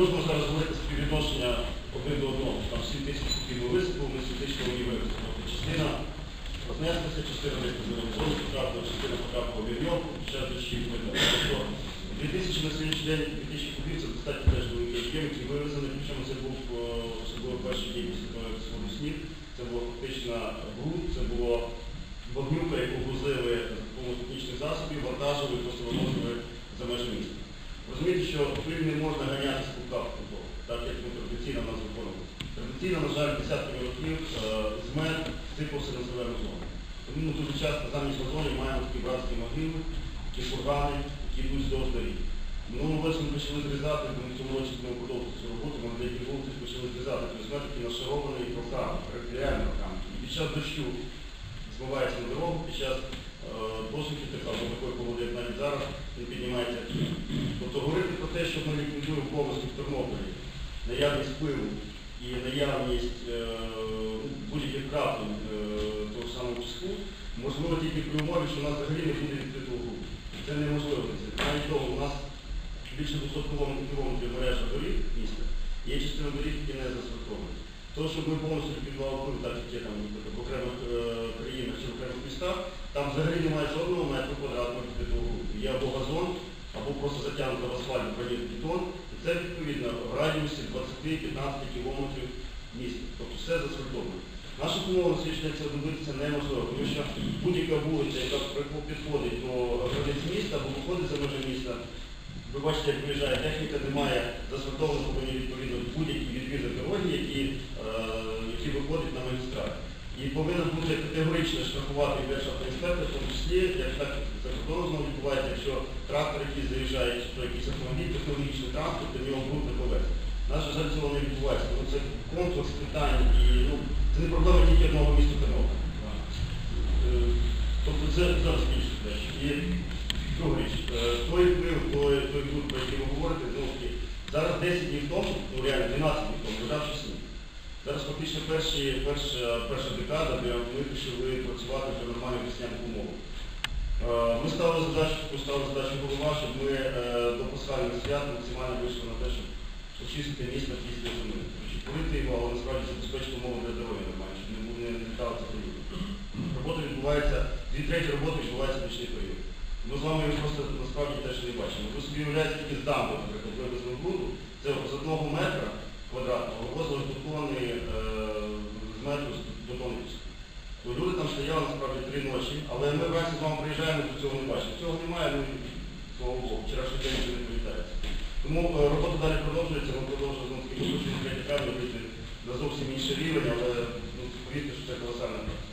можемо зараз говорити співвідношення один до одного. Там 7 тисяч кубів ми висипали, ми 7 тисяч не висипали. Тобто частина рознеслася, частина потрапила, частина потрапила в ще дощі Тобто 2000 на сьогоднішній день 2000 кубів це достатньо теж великий об'єм, який вивезений, причому це був е, особливо перший день після того, як сходу сніг. Це було фактично груд, це було вогнюка, яку грузили за допомогою технічних засобів, вантажили, просто вивозили за межі міста. Розумієте, що не можна ганяти з кутка в футбол, так як ну, традиційно в нас виконується. На жаль, десятками років е, змер сипався на зелену зону. Тому ми дуже часто замість газонів маємо такі братські могили, такі кургани, які йдуть вздовж доріг. Минулого році почали зрізати, ми в цьому році будемо продовжувати цю роботу, ми деякі вулиці почали зрізати, тобто змер такий нашарований роками, реально роками. І під час дощу змивається на дорогу, під час е, досвіду така, або такої погоди, як навіть зараз, він піднімається. Тобто говорити про те, що ми ліквідуємо повністю в Тернополі наявність пилу і наявність е, ну, будь-яких краплень е, того самого піску, можливо тільки при умові, що у нас взагалі не буде відкритого гру. Це неможливо. Навіть того, у нас більше 200 кілометрів мережа доріг міста, є частина доріг, які не засфальтовані. Того, щоб ми повністю ліквідували пил, так як є там в окремих е, країнах чи в окремих містах, там взагалі немає жодного метру квадратного відкритого ґрунту. Є або газон, або просто затягнуто в асфальт граніт бетон. І це відповідно в радіусі 20-15 кілометрів міста. Тобто все засфальтовано. Наша умова сьогоднішній це добитися неможливо, тому що будь-яка вулиця, яка підходить до границь міста або виходить за межі міста, ви бачите, як приїжджає техніка, немає засфальтованих відповідно будь-які відрізок дороги, які, е, які виходять на магістраль. І повинен бути категорично штрафувати державтоінспектор, в тому числі, як так за знову відбувається, якщо трактор, який заїжджає, то якийсь автомобіль, технологічний транспорт, до нього бруд не повезти. На жаль, цього не відбувається, тому це комплекс питань і ну, це не проблема тільки одного міста Тернополя. Е, Тобто це зараз більше дещо. І друга річ, е, той вплив, той, той кут, про який ви говорите, знову зараз 10 днів тому, ну реально 12 днів тому, лежав сніг. Зараз фактично перші, перша, перша декада, де ми почали працювати в нормальних весняних умовах. Е, Ми ставили задачу, таку ставили задачу голова, щоб ми е, до пасхальних свят максимально вийшли на те, щоб очистити місто після зими. Полити його, але насправді забезпечити умови для здоров'я нормально, щоб не не літалося поїду. Робота відбувається, дві треті роботи відбувається в нічний період. Ми з вами його просто насправді теж не бачимо. Ви собі уявляєте тільки з дамби, наприклад, ґрунту, це з одного метра квадратного вивозили до тонни, е, з метру до тонни. То люди там стояли насправді три ночі, але ми вранці з вами приїжджаємо, то цього не бачимо. Цього немає, ну слава Богу, вчорашній день вже не повітається. Тому е, робота далі продовжується, ми продовжуємо вийти на зовсім інший рівень, але ну, повірте, що це колосальна праця.